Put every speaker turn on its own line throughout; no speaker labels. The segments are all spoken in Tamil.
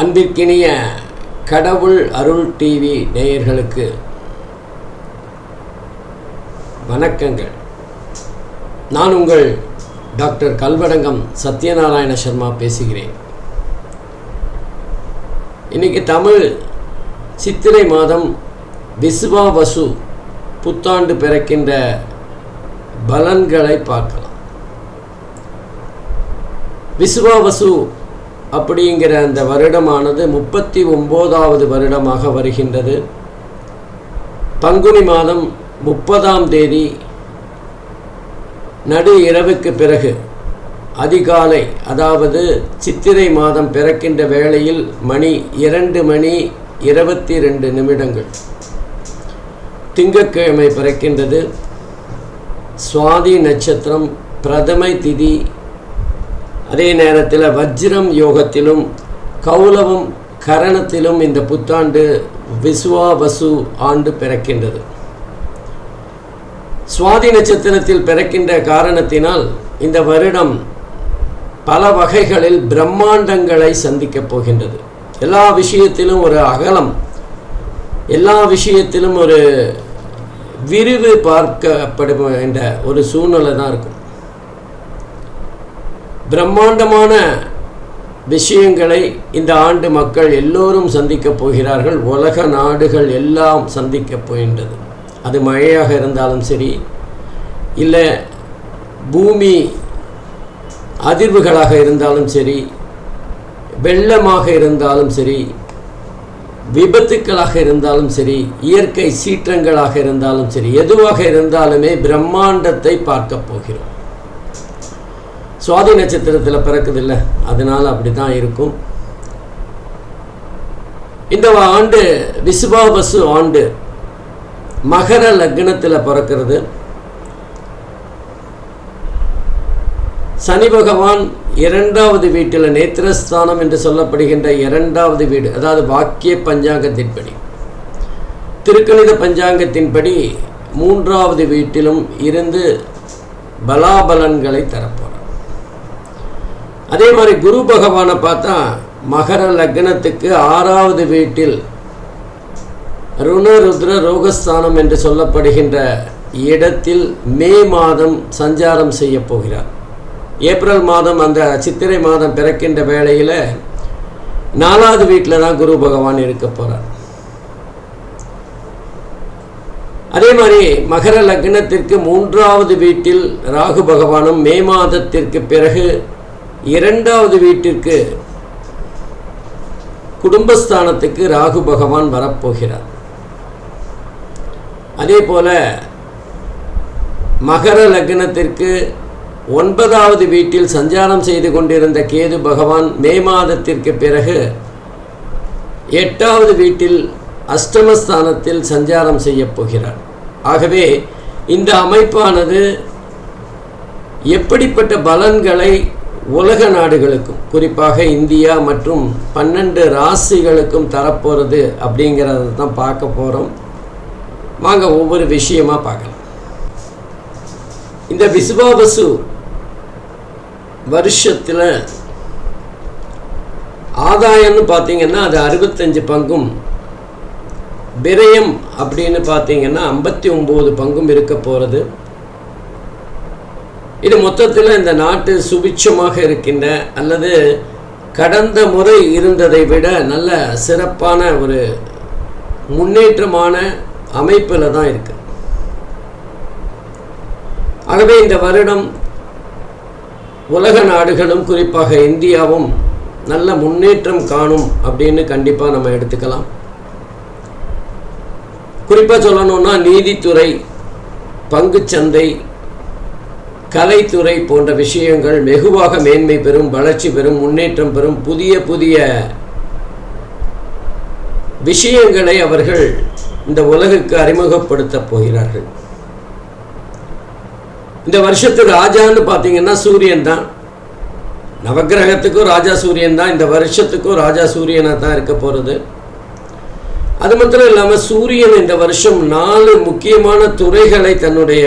அன்பிற்கினிய கடவுள் அருள் டிவி நேயர்களுக்கு வணக்கங்கள். நான் உங்கள் டாக்டர் கல்வடங்கம் சத்யநாராயண சர்மா பேசுகிறேன். இன்னைக்கு தமிழ் சித்திரை மாதம் விசுவாவசு புத்தாண்டு பிறக்கின்ற பலன்களை பார்க்கலாம். விசுவாவசு அப்படிங்கிற அந்த வருடமானது முப்பத்தி ஒம்போதாவது வருடமாக வருகின்றது. பங்குனி மாதம் முப்பதாம் தேதி நடு இரவுக்கு பிறகு அதிகாலை அதாவது சித்திரை மாதம் பிறக்கின்ற வேளையில் மணி இரண்டு மணி இருபத்தி ரெண்டு நிமிடங்கள் திங்கட்கிழமை பிறக்கின்றது. சுவாதி நட்சத்திரம் பிரதமை திதி அதே நேரத்தில் வஜ்ரம் யோகத்திலும் கௌலவம் கரணத்திலும் இந்த புத்தாண்டு விசுவாவசு ஆண்டு பிறக்கின்றது. சுவாதி நட்சத்திரத்தில் பிறக்கின்ற காரணத்தினால் இந்த வருடம் பல வகைகளில் பிரம்மாண்டங்களை சந்திக்கப் போகின்றது. எல்லா விஷயத்திலும் ஒரு அகலம் எல்லா விஷயத்திலும் ஒரு விரிவு பார்க்கப்படுகின்ற ஒரு சூழ்நிலை தான் இருக்கும். பிரம்மாண்டமான விஷயங்களை இந்த ஆண்டு மக்கள் எல்லோரும் சந்திக்கப் போகிறார்கள். உலக நாடுகள் எல்லாம் சந்திக்கப் போகின்றது. அது மழையாக இருந்தாலும் சரி இல்லை பூமி அதிர்வுகளாக இருந்தாலும் சரி வெள்ளமாக இருந்தாலும் சரி விபத்துக்களாக இருந்தாலும் சரி இயற்கை சீற்றங்களாக இருந்தாலும் சரி எதுவாக இருந்தாலுமே பிரம்மாண்டத்தை பார்க்க போகிறோம். சுவாதி நட்சத்திரத்தில் பிறக்குதில்லை அதனால் அப்படி தான் இருக்கும். இந்த ஆண்டு விசுவாவசு ஆண்டு மகர லக்னத்தில் பிறக்கிறது. சனி பகவான் இரண்டாவது வீட்டில் நேத்திரஸ்தானம் என்று சொல்லப்படுகின்ற இரண்டாவது வீடு அதாவது வாக்கிய பஞ்சாங்கத்தின்படி திருக்கணித பஞ்சாங்கத்தின்படி மூன்றாவது வீட்டிலும் இருந்து பலாபலன்களை தரப்போம் அதே மாதிரி குரு பகவானை பார்த்தா மகர லக்னத்துக்கு ஆறாவது வீட்டில் ருணருத்ர ரோகஸ்தானம் என்று சொல்லப்படுகின்ற இடத்தில் மே மாதம் சஞ்சாரம் செய்ய போகிறார். ஏப்ரல் மாதம் அந்த சித்திரை மாதம் பிறக்கின்ற வேளையில் நாலாவது வீட்டில் தான் குரு பகவான் இருக்க போகிறார் அதே மாதிரி மகர லக்னத்திற்கு மூன்றாவது வீட்டில் ராகு பகவானும் மே மாதத்திற்கு பிறகு இரண்டாவது வீட்டிற்கு குடும்பஸ்தானத்துக்கு ராகு பகவான் வரப்போகிறார். அதே போல மகர லக்னத்திற்கு ஒன்பதாவது வீட்டில் சஞ்சாரம் செய்து கொண்டிருந்த கேது பகவான் மே மாதத்திற்கு பிறகு எட்டாவது வீட்டில் அஷ்டமஸ்தானத்தில் சஞ்சாரம் செய்யப் போகிறார். ஆகவே இந்த அமைப்பானது எப்படிப்பட்ட பலன்களை உலக நாடுகளுக்கும் குறிப்பாக இந்தியா மற்றும் பன்னெண்டு ராசிகளுக்கும் தரப்போகிறது அப்படிங்கிறத தான் பார்க்க போகிறோம் வாங்க ஒவ்வொரு விஷயமாக பார்க்கலாம். இந்த விசுவாபசு வருஷத்தில் ஆதாயம்னு பார்த்தீங்கன்னா அது அறுபத்தஞ்சு பங்கும் விரயம் அப்படின்னு பார்த்தீங்கன்னா ஐம்பத்தி ஒம்பது பங்கும் இருக்க போகிறது இது மொத்தத்தில் இந்த நாட்டு சுபிட்சமாக இருக்கின்ற அல்லது கடந்த முறை இருந்ததை விட நல்ல சிறப்பான ஒரு முன்னேற்றமான அமைப்பில் தான் இருக்கு. ஆகவே இந்த வருடம் உலக நாடுகளும் குறிப்பாக இந்தியாவும் நல்ல முன்னேற்றம் காணும் அப்படின்னு கண்டிப்பாக நம்ம எடுத்துக்கலாம். குறிப்பாக சொல்லணும்னா நீதித்துறை பங்குச்சந்தை கலைத்துறை போன்ற விஷயங்கள் வெகுவாக மேன்மை பெறும் வளர்ச்சி பெறும் முன்னேற்றம் பெறும் புதிய புதிய விஷயங்களை அவர்கள் இந்த உலகுக்கு அறிமுகப்படுத்த போகிறார்கள். இந்த வருஷத்துக்கு ராஜான்னு பார்த்தீங்கன்னா சூரியன் தான். நவகிரகத்துக்கும் ராஜா சூரியன் தான். இந்த வருஷத்துக்கும் ராஜா சூரியனாக தான் இருக்க போகிறது அது மாத்திரம் இல்லாமல் சூரியன் இந்த வருஷம் நாலு முக்கியமான துறைகளை தன்னுடைய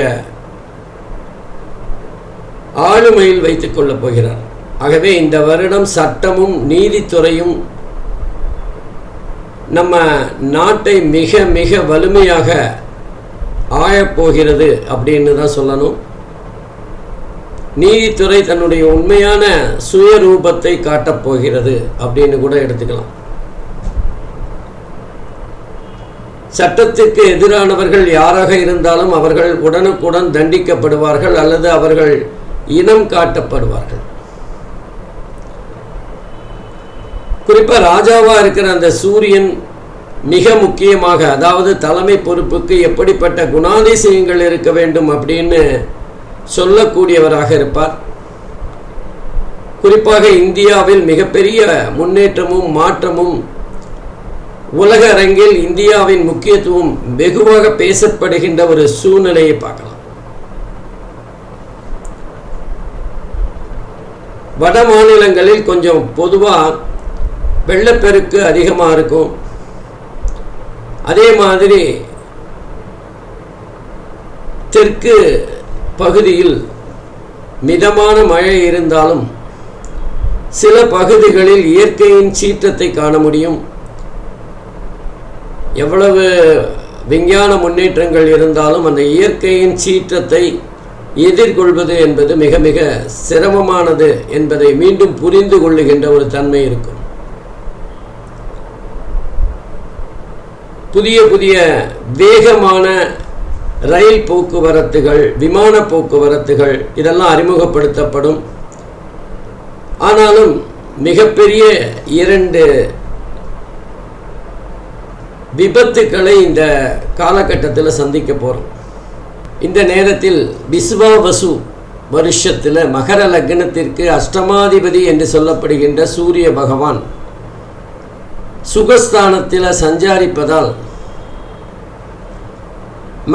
ஆளுமையில் வைத்துக் கொள்ளப் போகிறார். ஆகவே இந்த வருடம் சட்டமும் நீதித்துறையும் நம்ம நாட்டை மிக மிக வலிமையாக ஆயப்போகிறது அப்படின்னு தான் சொல்லணும். நீதித்துறை தன்னுடைய உண்மையான சுயரூபத்தை காட்டப் போகிறது அப்படின்னு கூட எடுத்துக்கலாம். சட்டத்திற்கு எதிரானவர்கள் யாராக இருந்தாலும் அவர்கள் உடனுக்குடன் தண்டிக்கப்படுவார்கள் அல்லது அவர்கள் இனம் காட்டப்படுவார்கள். குறிப்பாக ராஜாவா இருக்கிற அந்த சூரியன் மிக முக்கியமாக அதாவது தலைமை பொறுப்புக்கு எப்படிப்பட்ட குணாதிசயங்கள் இருக்க வேண்டும் அப்படின்னு சொல்லக்கூடியவராக இருப்பார். குறிப்பாக இந்தியாவில் மிகப்பெரிய முன்னேற்றமும் மாற்றமும் உலக அரங்கில் இந்தியாவின் முக்கியத்துவம் வெகுவாக பேசப்படுகின்ற ஒரு சூழ்நிலையை பார்க்கலாம். வட மாநிலங்களில் கொஞ்சம் பொதுவாக வெள்ளப்பெருக்கு அதிகமாக இருக்கும். அதே மாதிரி தெற்கு பகுதியில் மிதமான மழை இருந்தாலும் சில பகுதிகளில் இயற்கையின் சீற்றத்தை காண முடியும். எவ்வளவு விஞ்ஞான முன்னேற்றங்கள் இருந்தாலும் அந்த இயற்கையின் சீற்றத்தை எதிர்கொள்வது என்பது மிக மிக சிரமமானது என்பதை மீண்டும் புரிந்து கொள்ளுகின்ற ஒரு தன்மை இருக்கும். புதிய புதிய வேகமான ரயில் போக்குவரத்துகள் விமான போக்குவரத்துகள் இதெல்லாம் அறிமுகப்படுத்தப்படும். ஆனாலும் மிகப்பெரிய இரண்டு விபத்துக்களை இந்த காலகட்டத்தில் சந்திக்க போகிறோம் இந்த நேரத்தில் பிஸ்வா வசு வருஷத்தில் மகர லக்னத்திற்கு அஷ்டமாதிபதி என்று சொல்லப்படுகின்ற சூரிய பகவான் சுகஸ்தானத்தில் சஞ்சாரிப்பதால்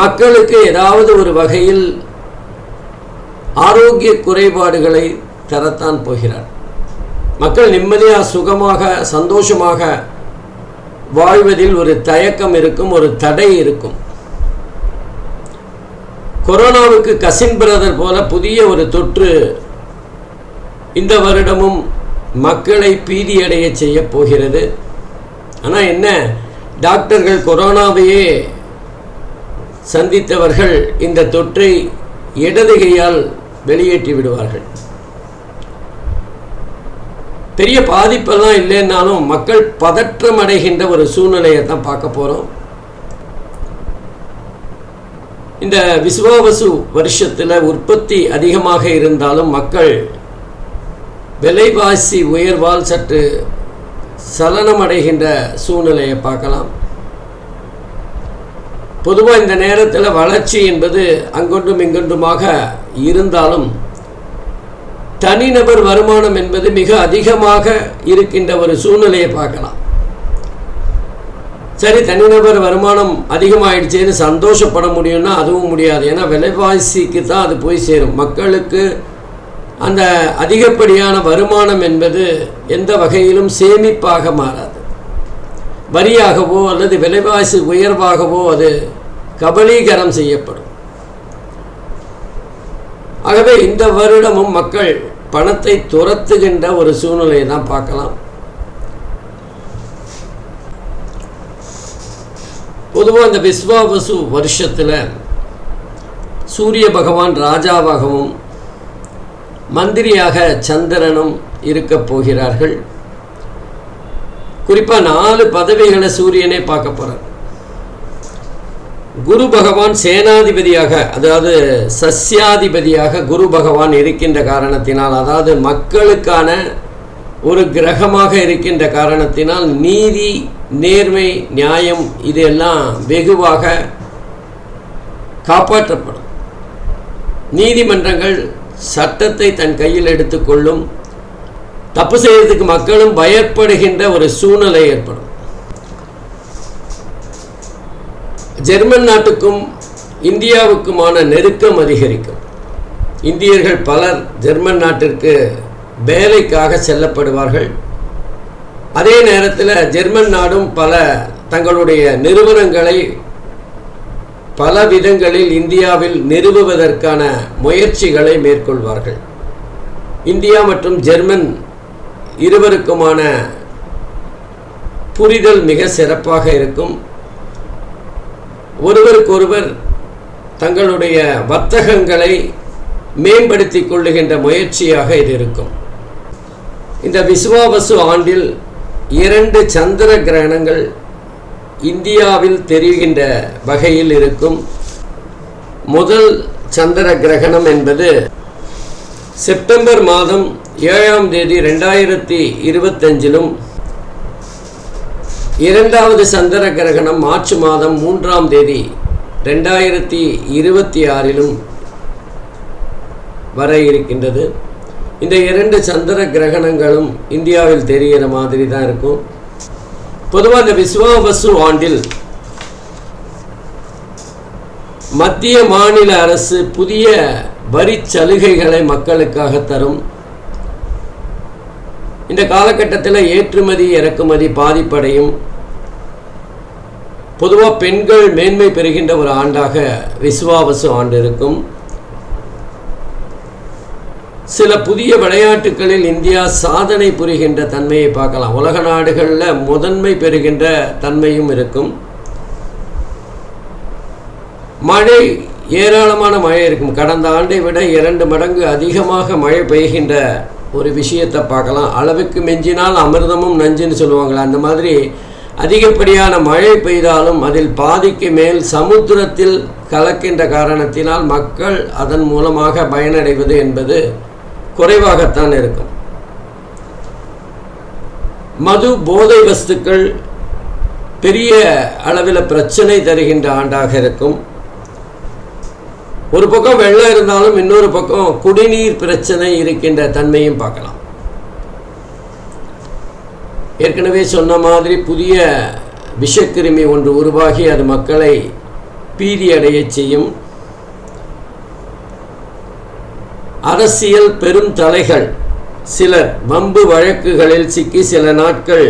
மக்களுக்கு ஏதாவது ஒரு வகையில் ஆரோக்கிய குறைபாடுகளை தரத்தான் போகிறார். மக்கள் நிம்மதியாக சுகமாக சந்தோஷமாக வாழ்வதில் ஒரு தயக்கம் இருக்கும் ஒரு தடை இருக்கும். கொரோனாவுக்கு கசின் பிரதர் போல புதிய ஒரு தொற்று இந்த வருடமும் மக்களை பீதியடைய செய்ய போகிறது. ஆனால் என்ன? டாக்டர்கள் கொரோனாவையே சந்தித்தவர்கள் இந்த தொற்றை இடது கையால் வெளியேற்றி விடுவார்கள். பெரிய பாதிப்பெல்லாம் இல்லைன்னாலும் மக்கள் பதற்றம் அடைகின்ற ஒரு சூழ்நிலையை தான் பார்க்க போகிறோம் இந்த விசுவாவசு வருஷத்தில் உற்பத்தி அதிகமாக இருந்தாலும் மக்கள் விலைவாசி உயர்வால் சற்று சலனம் அடைகின்ற சூழ்நிலையை பார்க்கலாம். பொதுவாக இந்த நேரத்தில் வளர்ச்சி என்பது அங்கொன்றும் இங்கொன்றுமாக இருந்தாலும் தனிநபர் வருமானம் என்பது மிக அதிகமாக இருக்கின்ற ஒரு சூழ்நிலையை பார்க்கலாம். சரி தனிநபர் வருமானம் அதிகமாகிடுச்சேன்னு சந்தோஷப்பட முடியும்னா அதுவும் முடியாது. ஏன்னா விலைவாசிக்கு தான் அது போய் சேரும். மக்களுக்கு அந்த அதிகப்படியான வருமானம் என்பது எந்த வகையிலும் சேமிப்பாக மாறாது. வரியாகவோ அல்லது விலைவாசி உயர்வாகவோ அது கபலீகரம் செய்யப்படும். ஆகவே இந்த வருடமும் மக்கள் பணத்தை துரத்துகின்ற ஒரு சூழ்நிலையை தான் பார்க்கலாம். பொதுவாக இந்த விஸ்வாவசு வருஷத்தில் சூரிய பகவான் ராஜாவாகவும் மந்திரியாக சந்திரனும் இருக்க போகிறார்கள். குறிப்பாக நாலு பதவிகளை சூரியனே பார்க்க போகிறார் குரு பகவான் சேனாதிபதியாக அதாவது சஸ்யாதிபதியாக குரு பகவான் இருக்கின்ற காரணத்தினால் அதாவது மக்களுக்கான ஒரு கிரகமாக இருக்கின்ற காரணத்தினால் நீதி நேர்மை நியாயம் இதெல்லாம் வெகுவாக காப்பாற்றப்படும். நீதிமன்றங்கள் சட்டத்தை தன் கையில் எடுத்துக்கொள்ளும் தப்பு செய்யறதுக்கு மக்களும் பயப்படுகின்ற ஒரு சூழ்நிலை ஏற்படும். ஜெர்மன் நாட்டுக்கும் இந்தியாவுக்குமான நெருக்கம் அதிகரிக்கும். இந்தியர்கள் பலர் ஜெர்மன் நாட்டிற்கு வேலைக்காக செல்லப்படுவார்கள். அதே நேரத்தில் ஜெர்மன் நாடும் பல தங்களுடைய நிறுவனங்களை பல விதங்களில் இந்தியாவில் நிறுவுவதற்கான முயற்சிகளை மேற்கொள்வார்கள். இந்தியா மற்றும் ஜெர்மன் இருவருக்குமான புரிதல் மிக சிறப்பாக இருக்கும். ஒருவருக்கொருவர் தங்களுடைய வர்த்தகங்களை மேம்படுத்திக் கொள்ளுகின்ற முயற்சியாக இது இருக்கும். இந்த விஸ்வாவசு ஆண்டில் இரண்டு சந்திர கிரகணங்கள் இந்தியாவில் தெரிகின்ற வகையில் இருக்கும். முதல் சந்திர கிரகணம் என்பது செப்டம்பர் மாதம் ஏழாம் தேதி ரெண்டாயிரத்தி இருபத்தஞ்சிலும் இரண்டாவது சந்திர கிரகணம் மார்ச் மாதம் மூன்றாம் தேதி ரெண்டாயிரத்தி இருபத்தி ஆறிலும் வர இருக்கின்றது. இந்த இரண்டு சந்திர கிரகணங்களும் இந்தியாவில் தெரிகிற மாதிரி தான் இருக்கும். பொதுவாக இந்த விஸ்வாவசு ஆண்டில் மத்திய மாநில அரசு புதிய வரி சலுகைகளை மக்களுக்காக தரும். இந்த காலகட்டத்தில் ஏற்றுமதி இறக்குமதி பாதிப்படையும். பொதுவாக பெண்கள் மேன்மை பெறுகின்ற ஒரு ஆண்டாக விஸ்வாவசு ஆண்டு இருக்கும். சில புதிய விளையாட்டுகளில் இந்தியா சாதனை புரிகின்ற தன்மையை பார்க்கலாம். உலக நாடுகளில் முதன்மை பெறுகின்ற தன்மையும் இருக்கும். மழை ஏராளமான மழை இருக்கும். கடந்த ஆண்டை விட இரண்டு மடங்கு அதிகமாக மழை பெய்கின்ற ஒரு விஷயத்தை பார்க்கலாம். அளவுக்கு மிஞ்சினால் அமிர்தமும் நஞ்சுன்னு சொல்லுவாங்களே அந்த மாதிரி அதிகப்படியான மழை பெய்தாலும் அதில் பாதிக்கு மேல் சமுத்திரத்தில் கலக்கின்ற காரணத்தினால் மக்கள் அதன் மூலமாக பயனடைவது என்பது குறைவாகத்தான் இருக்கும். மது போதை வஸ்துக்கள் பெரிய அளவில் பிரச்சனை தருகின்ற ஆண்டாக இருக்கும். ஒரு பக்கம் வெள்ளம் இருந்தாலும் இன்னொரு பக்கம் குடிநீர் பிரச்சனை இருக்கின்ற தன்மையும் பார்க்கலாம். ஏற்கனவே சொன்ன மாதிரி புதிய விஷக்கிருமி ஒன்று உருவாகி அது மக்களை பீதி அடையச் செய்யும். அரசியல் பெரும் தலைகள். சிலர் வம்பு வழக்குகளில் சிக்கி சில நாட்கள்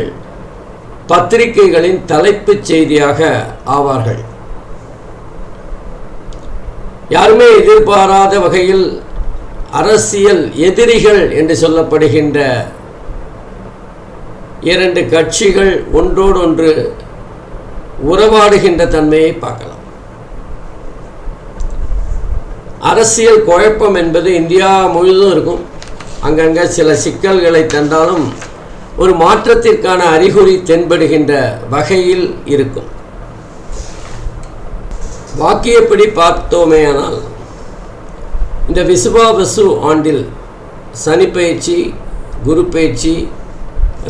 பத்திரிகைகளின் தலைப்புச் செய்தியாக ஆவார்கள். யாருமே எதிர்பாராத வகையில் அரசியல் எதிரிகள் என்று சொல்லப்படுகின்ற இரண்டு கட்சிகள் ஒன்றோடொன்று உறவாடுகின்ற தன்மையை பார்க்கலாம். அரசியல் குழப்பம் என்பது இந்தியா முழுதும் இருக்கும். அங்கங்கே சில சிக்கல்களை தந்தாலும் ஒரு மாற்றத்திற்கான அறிகுறி தென்படுகின்ற வகையில் இருக்கும். வாக்கியப்படி பார்த்தோமேயானால் இந்த விசுவா விசு ஆண்டில் சனி பயிற்சி குரு பயிற்சி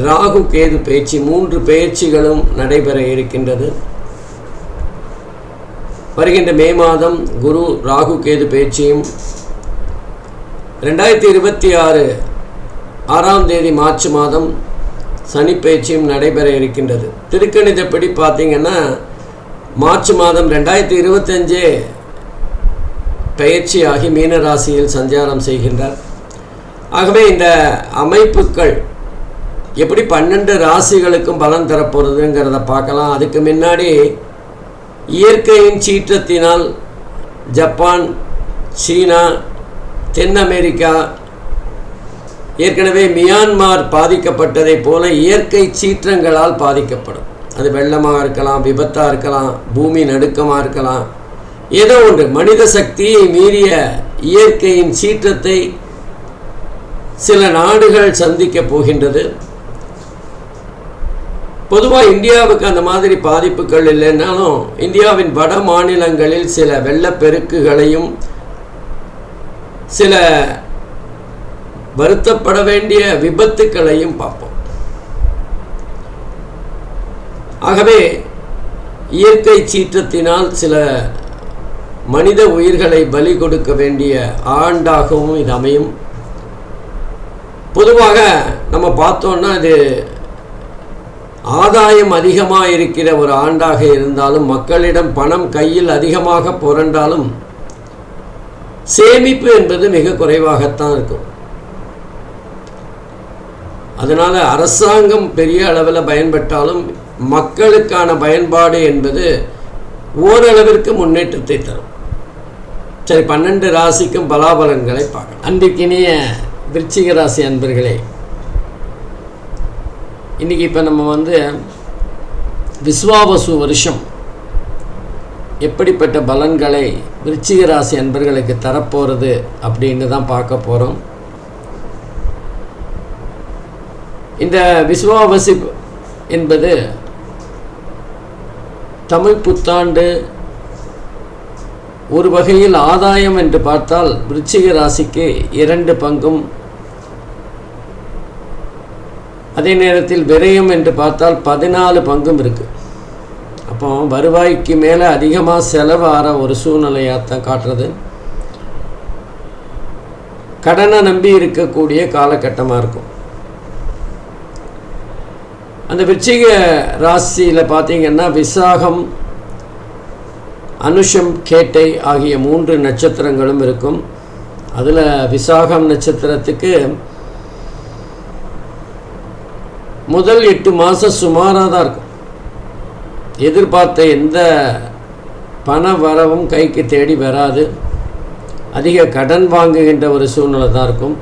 ராகு கேது பயிற்சி மூன்று பயிற்சிகளும் நடைபெற இருக்கின்றது. வருகின்ற மே மாதம் குரு ராகு கேது பேச்சையும் ரெண்டாயிரத்தி இருபத்தி ஆறு ஆறாம் தேதி மார்ச் மாதம் சனி பேச்சையும் நடைபெற இருக்கின்றது. திருக்கணிதப்படி பார்த்தீங்கன்னா மார்ச் மாதம் ரெண்டாயிரத்தி இருபத்தஞ்சே பயிற்சியாகி மீன ராசியில் சஞ்சாரம் செய்கின்றார். ஆகவே இந்த அமைப்புகள் எப்படி பன்னெண்டு ராசிகளுக்கும் பலன் தரப்போகிறதுங்கிறத பார்க்கலாம். அதுக்கு முன்னாடி இயற்கையின் சீற்றத்தினால் ஜப்பான் சீனா தென் அமெரிக்கா ஏற்கனவே மியான்மார் பாதிக்கப்பட்டதைப் போல இயற்கை சீற்றங்களால் பாதிக்கப்படும். அது வெள்ளமாக இருக்கலாம் விபத்தாக இருக்கலாம் பூமி நடுக்கமாக இருக்கலாம். ஏதோ ஒன்று மனித சக்தியை மீறிய இயற்கையின் சீற்றத்தை சில நாடுகள் சந்திக்கப் போகின்றது. பொதுவாக இந்தியாவுக்கு அந்த மாதிரி பாதிப்புகள் இல்லைன்னாலும் இந்தியாவின் வட மாநிலங்களில் சில வெள்ளப்பெருக்குகளையும் சில வருத்தப்பட வேண்டிய விபத்துக்களையும் பார்ப்போம். ஆகவே இயற்கை சீற்றத்தினால் சில மனித உயிர்களை பலி கொடுக்க வேண்டிய ஆண்டாகவும் இது அமையும். பொதுவாக நம்ம பார்த்தோன்னா இது ஆதாயம் அதிகமாக இருக்கிற ஒரு ஆண்டாக இருந்தாலும் மக்களிடம் பணம் கையில் அதிகமாக புரண்டாலும் சேமிப்பு என்பது மிக குறைவாகத்தான் இருக்கும். அதனால் அரசாங்கம் பெரிய அளவில் பயன்பட்டாலும் மக்களுக்கான பயன்பாடு என்பது ஓரளவிற்கு முன்னேற்றத்தை தரும். சரி பன்னெண்டு ராசிக்கும் பலாபலன்களை பார்க்கலாம். அன்றைக்கினிய விருச்சிக ராசி அன்பர்களே இன்றைக்கி இப்போ நம்ம வந்து விஸ்வாவசு வருஷம் எப்படிப்பட்ட பலன்களை விருச்சிக ராசி அன்பர்களுக்கு தரப்போகிறது அப்படின்னு தான் பார்க்க போகிறோம் இந்த விஸ்வாவசி என்பது தமிழ் புத்தாண்டு ஒரு வகையில் ஆதாயம் என்று பார்த்தால் விருச்சிக ராசிக்கு இரண்டு பங்கும் அதே நேரத்தில் விரயம் என்று பார்த்தால் பதினாலு பங்கும் இருக்குது அப்போ வருவாய்க்கு மேலே அதிகமாக செலவாகிற ஒரு சூழ்நிலையாக தான் காட்டுறது. கடனை நம்பி இருக்கக்கூடிய காலகட்டமாக இருக்கும். அந்த விச்சிக ராசியில் பார்த்தீங்கன்னா விசாகம் அனுஷம் கேட்டை ஆகிய மூன்று நட்சத்திரங்களும் இருக்கும். அதில் விசாகம் நட்சத்திரத்துக்கு முதல் எட்டு மாதம் சுமாராக தான் இருக்கும். எதிர்பார்த்த எந்த பண வரவும் கைக்கு தேடி வராது. அதிக கடன் வாங்குகின்ற ஒரு சூழ்நிலை தான் இருக்கும்.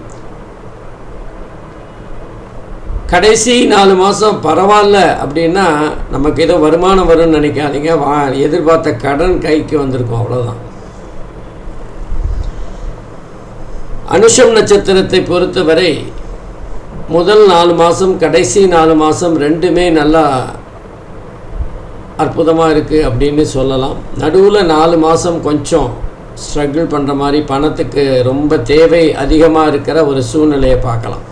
கடைசி நாலு மாதம் பரவாயில்ல அப்படின்னா நமக்கு ஏதோ வருமானம் வரும்னு நினைக்காதீங்க. வா எதிர்பார்த்த கடன் கைக்கு வந்திருக்கும். அவ்வளோதான் அனுஷம் நட்சத்திரத்தை பொறுத்தவரை முதல் நாலு மாதம் கடைசி நாலு மாதம் ரெண்டுமே நல்லா அற்புதமாக இருக்குது அப்படின்னு சொல்லலாம். நடுவில் நாலு மாதம் கொஞ்சம் ஸ்ட்ரகிள் பண்ணுற மாதிரி பணத்துக்கு ரொம்ப தேவை அதிகமாக இருக்கிற ஒரு சூழ்நிலையை பார்க்கலாம்.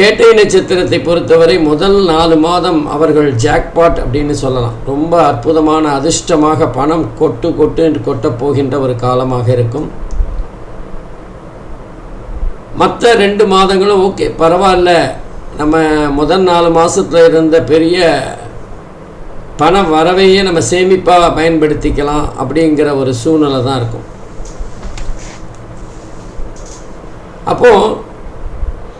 கேட்டை நட்சத்திரத்தை பொறுத்தவரை முதல் நாலு மாதம் அவர்கள் ஜாக்பாட் அப்படின்னு சொல்லலாம். ரொம்ப அற்புதமான அதிர்ஷ்டமாக பணம் கொட்டு கொட்டு கொட்டப் போகின்ற ஒரு காலமாக இருக்கும். மற்ற ரெண்டு மாதங்களும் ஓகே பரவாயில்ல. நம்ம முதல் நாலு மாதத்தில் இருந்த பெரிய பண வரவையே நம்ம சேமிப்பாக பயன்படுத்திக்கலாம் அப்படிங்கிற ஒரு சூழ்நிலை தான் இருக்கும். அப்போது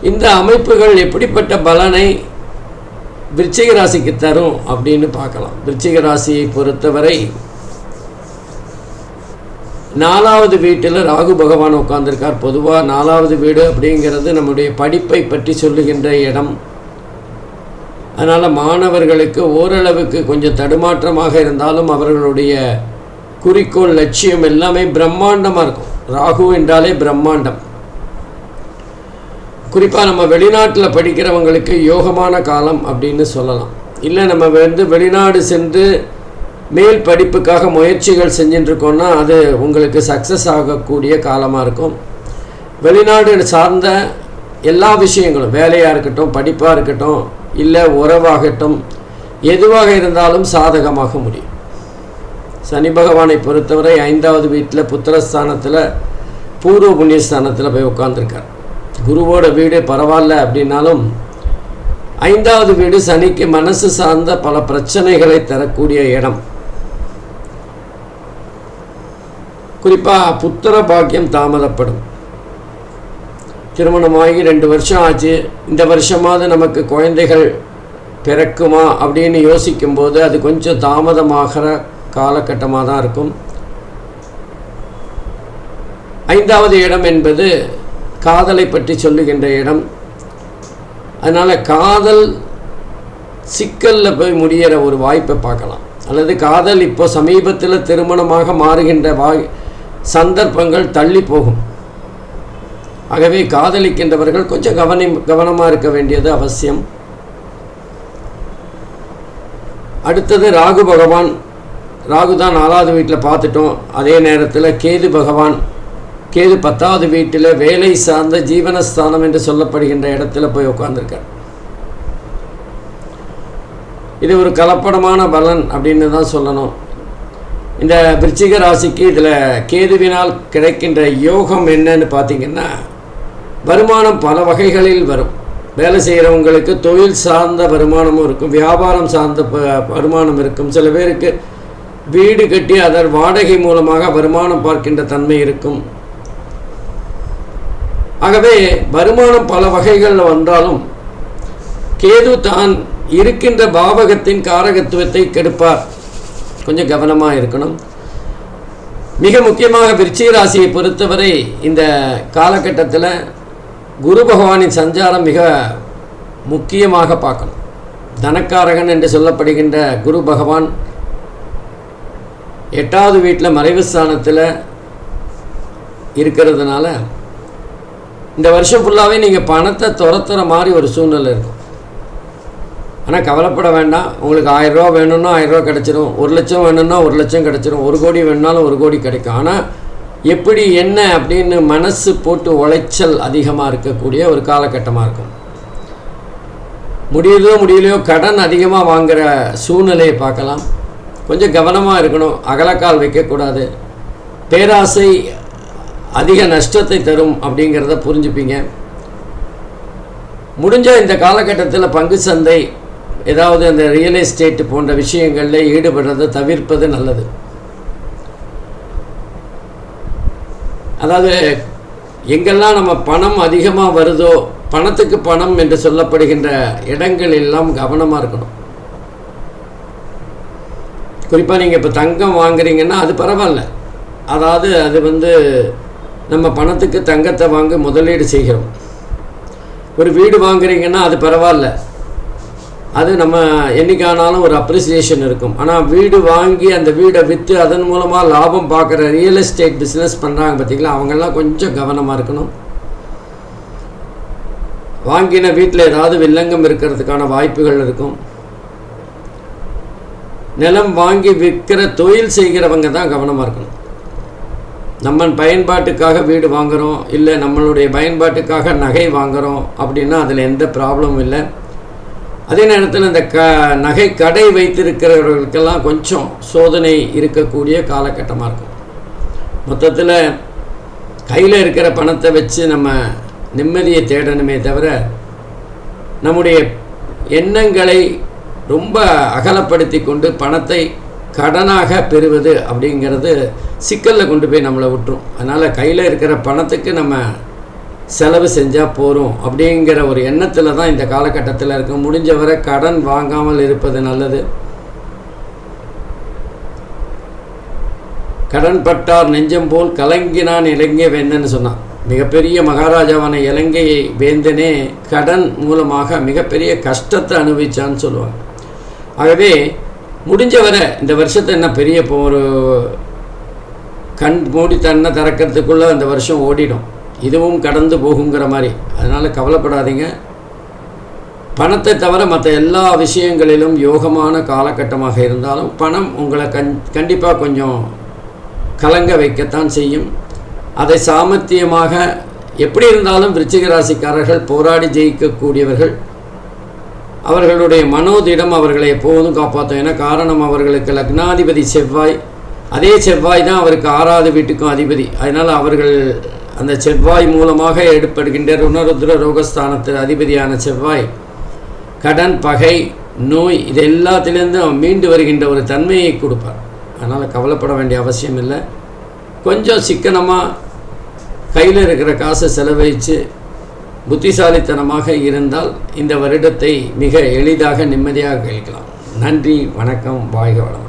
இந்த அமைப்புகள் எப்படிப்பட்ட பலனை விருச்சிக ராசிக்கு தரும் அப்படின்னு பார்க்கலாம். விருச்சிக ராசியை பொறுத்தவரை நாலாவது வீட்டில் ராகு பகவான் உட்கார்ந்துருக்கார். பொதுவாக நாலாவது வீடு அப்படிங்கிறது நம்முடைய படிப்பை பற்றி சொல்லுகின்ற இடம். அதனால் மாணவர்களுக்கு ஓரளவுக்கு கொஞ்சம் தடுமாற்றமாக இருந்தாலும் அவர்களுடைய குறிக்கோள் லட்சியம் எல்லாமே பிரம்மாண்டமாக இருக்கும். ராகு என்றாலே பிரம்மாண்டம். குறிப்பாக நம்ம வெளிநாட்டில் படிக்கிறவங்களுக்கு யோகமான காலம் அப்படின்னு சொல்லலாம். இல்லை நம்ம வந்து வெளிநாடு சென்று மேல் படிப்புக்காக முயற்சிகள் செஞ்சுட்டுருக்கோன்னா அது உங்களுக்கு சக்ஸஸ் ஆகக்கூடிய காலமாக இருக்கும். வெளிநாடு சார்ந்த எல்லா விஷயங்களும் வேலையாக இருக்கட்டும் படிப்பாக இருக்கட்டும் இல்லை உறவாகட்டும் எதுவாக இருந்தாலும் சாதகமாக முடியும். சனி பகவானை பொறுத்தவரை ஐந்தாவது வீட்டில் புத்திரஸ்தானத்தில் பூர்வ புண்ணியஸ்தானத்தில் போய் உட்காந்துருக்கார் குருவோட வீடு பரவாயில்ல அப்படின்னாலும் ஐந்தாவது வீடு சனிக்கு மனசு சார்ந்த பல பிரச்சனைகளை தரக்கூடிய இடம். குறிப்பாக புத்திர பாக்கியம் தாமதப்படும். திருமணமாகி ரெண்டு வருஷம் ஆச்சு. இந்த வருஷமாவது நமக்கு குழந்தைகள் பிறக்குமா அப்படின்னு யோசிக்கும்போது அது கொஞ்சம் தாமதமாகிற காலகட்டமாக தான் இருக்கும். ஐந்தாவது இடம் என்பது காதலை பற்றி சொல்லுகின்ற இடம். அதனால் காதல் சிக்கலில் போய் முடியிற ஒரு வாய்ப்பை பார்க்கலாம். அல்லது காதல் இப்போ சமீபத்தில் திருமணமாக மாறுகின்ற வாய் சந்தர்ப்பங்கள் தள்ளி போகும். ஆகவே காதலிக்கின்றவர்கள் கொஞ்சம் கவனி கவனமாக இருக்க வேண்டியது அவசியம். அடுத்தது ராகு பகவான். ராகு தான் நாலாவது வீட்டில் பார்த்துட்டோம். அதே நேரத்தில் கேது பகவான். கேது பத்தாவது வீட்டில் வேலை சார்ந்த ஜீவனஸ்தானம் என்று சொல்லப்படுகின்ற இடத்துல போய் உட்காந்துருக்கார் இது ஒரு கலப்படமான பலன் அப்படின்னு தான் சொல்லணும். இந்த விருச்சிக ராசிக்கு இதில் கேதுவினால் கிடைக்கின்ற யோகம் என்னன்னு பார்த்தீங்கன்னா வருமானம் பல வகைகளில் வரும். வேலை செய்கிறவங்களுக்கு தொழில் சார்ந்த வருமானமும் இருக்கும் வியாபாரம் சார்ந்த ப- வருமானம் இருக்கும். சில பேருக்கு வீடு கட்டி அதன் வாடகை மூலமாக வருமானம் பார்க்கின்ற தன்மை இருக்கும். ஆகவே வருமானம் பல வகைகளில் வந்தாலும் கேது தான் இருக்கின்ற பாவகத்தின் காரகத்துவத்தை கெடுப்பார். கொஞ்சம் கவனமாக இருக்கணும். மிக முக்கியமாக விருச்சிக ராசியை பொறுத்தவரை இந்த காலகட்டத்தில் குரு பகவானின் சஞ்சாரம் மிக முக்கியமாக பார்க்கணும். தனக்காரகன் என்று சொல்லப்படுகின்ற குரு பகவான் எட்டாவது வீட்டில் மறைவு ஸ்தானத்தில் இருக்கிறதுனால இந்த வருஷம் ஃபுல்லாகவே நீங்கள் பணத்தை துரத்துகிற மாதிரி ஒரு சூழ்நிலை இருக்கும். ஆனால் கவலைப்பட வேண்டாம். உங்களுக்கு ஆயிரம் ரூபா வேணும்னா ஆயிரம் ரூபா கிடச்சிரும். ஒரு லட்சம் வேணும்னா ஒரு லட்சம் கிடச்சிரும். ஒரு கோடி வேணுனாலும் ஒரு கோடி கிடைக்கும். ஆனால் எப்படி என்ன அப்படின்னு மனசு போட்டு உளைச்சல் அதிகமாக இருக்கக்கூடிய ஒரு காலகட்டமாக இருக்கும். முடியுதோ முடியலையோ கடன் அதிகமாக வாங்குகிற சூழ்நிலையை பார்க்கலாம். கொஞ்சம் கவனமாக இருக்கணும். அகலக்கால் வைக்கக்கூடாது. பேராசை அதிக நஷ்டத்தை தரும் அப்படிங்கிறத புரிஞ்சுப்பீங்க. முடிஞ்ச இந்த காலகட்டத்தில் பங்கு சந்தை ஏதாவது அந்த ரியல் எஸ்டேட் போன்ற விஷயங்களில் ஈடுபடுறதை தவிர்ப்பது நல்லது. அதாவது எங்கெல்லாம் நம்ம பணம் அதிகமாக வருதோ பணத்துக்கு பணம் என்று சொல்லப்படுகின்ற இடங்கள் எல்லாம் கவனமாக இருக்கணும். குறிப்பாக நீங்கள் இப்போ தங்கம் வாங்குறீங்கன்னா அது பரவாயில்ல. அதாவது அது வந்து நம்ம பணத்துக்கு தங்கத்தை வாங்க முதலீடு செய்கிறோம். ஒரு வீடு வாங்குறீங்கன்னா அது பரவாயில்ல. அது நம்ம என்னைக்கானாலும் ஒரு அப்ரிசியேஷன் இருக்கும். ஆனால் வீடு வாங்கி அந்த வீடை விற்று அதன் மூலமாக லாபம் பார்க்குற ரியல் எஸ்டேட் பிஸ்னஸ் பண்ணுறாங்க பார்த்தீங்களா அவங்கெல்லாம் கொஞ்சம் கவனமாக இருக்கணும். வாங்கின வீட்டில் ஏதாவது வில்லங்கம் இருக்கிறதுக்கான வாய்ப்புகள் இருக்கும். நிலம் வாங்கி விற்கிற தொழில் செய்கிறவங்க தான் கவனமாக இருக்கணும். நம்ம பயன்பாட்டுக்காக வீடு வாங்குகிறோம் இல்லை நம்மளுடைய பயன்பாட்டுக்காக நகை வாங்குகிறோம் அப்படின்னா அதில் எந்த ப்ராப்ளமும் இல்லை. அதே நேரத்தில் இந்த க நகை கடை வைத்திருக்கிறவர்களுக்கெல்லாம் கொஞ்சம் சோதனை இருக்கக்கூடிய காலகட்டமாக இருக்கும். மொத்தத்தில் கையில் இருக்கிற பணத்தை வச்சு நம்ம நிம்மதியை தேடணுமே தவிர நம்முடைய எண்ணங்களை ரொம்ப அகலப்படுத்தி கொண்டு பணத்தை கடனாக பெறுவது அப்படிங்கிறது சிக்கலில் கொண்டு போய் நம்மளை விட்டுரும். அதனால் கையில் இருக்கிற பணத்துக்கு நம்ம செலவு செஞ்சால் போகிறோம் அப்படிங்கிற ஒரு எண்ணத்தில் தான் இந்த காலகட்டத்தில் இருக்க. முடிஞ்சவரை கடன் வாங்காமல் இருப்பது நல்லது. கடன் பட்டார் நெஞ்சம் போல் கலங்கினான் இலங்கை வேந்தன்னு சொன்னான். மிகப்பெரிய மகாராஜாவான இலங்கையை வேந்தனே கடன் மூலமாக மிகப்பெரிய கஷ்டத்தை அனுபவிச்சான்னு சொல்லுவாங்க. ஆகவே முடிஞ்சவரை இந்த வருஷத்தை என்ன பெரிய ஒரு கண் மூடி தன்னை திறக்கிறதுக்குள்ளே அந்த வருஷம் ஓடிடும். இதுவும் கடந்து போகுங்கிற மாதிரி. அதனால் கவலைப்படாதீங்க. பணத்தை தவிர மற்ற எல்லா விஷயங்களிலும் யோகமான காலகட்டமாக இருந்தாலும் பணம் உங்களை கண் கண்டிப்பாக கொஞ்சம் கலங்க வைக்கத்தான் செய்யும். அதை சாமர்த்தியமாக எப்படி இருந்தாலும் விருச்சிக ராசிக்காரர்கள் போராடி ஜெயிக்கக்கூடியவர்கள். அவர்களுடைய மனோதிடம் அவர்களை எப்போதும் காப்பாற்றும். ஏன்னா காரணம்? அவர்களுக்கு லக்னாதிபதி செவ்வாய். அதே செவ்வாய் தான் அவருக்கு ஆறாவது வீட்டுக்கும் அதிபதி. அதனால் அவர்கள் அந்த செவ்வாய் மூலமாக ஏற்படுகின்ற ருணருத்ர ரோகஸ்தானத்தில் அதிபதியான செவ்வாய் கடன் பகை நோய் இது எல்லாத்திலேருந்தும் மீண்டு வருகின்ற ஒரு தன்மையை கொடுப்பார். அதனால் கவலைப்பட வேண்டிய அவசியம் இல்லை. கொஞ்சம் சிக்கனமாக கையில் இருக்கிற காசை செலவழித்து புத்திசாலித்தனமாக இருந்தால் இந்த வருடத்தை மிக எளிதாக நிம்மதியாக கழிக்கலாம் நன்றி வணக்கம் வாழ்க வளம்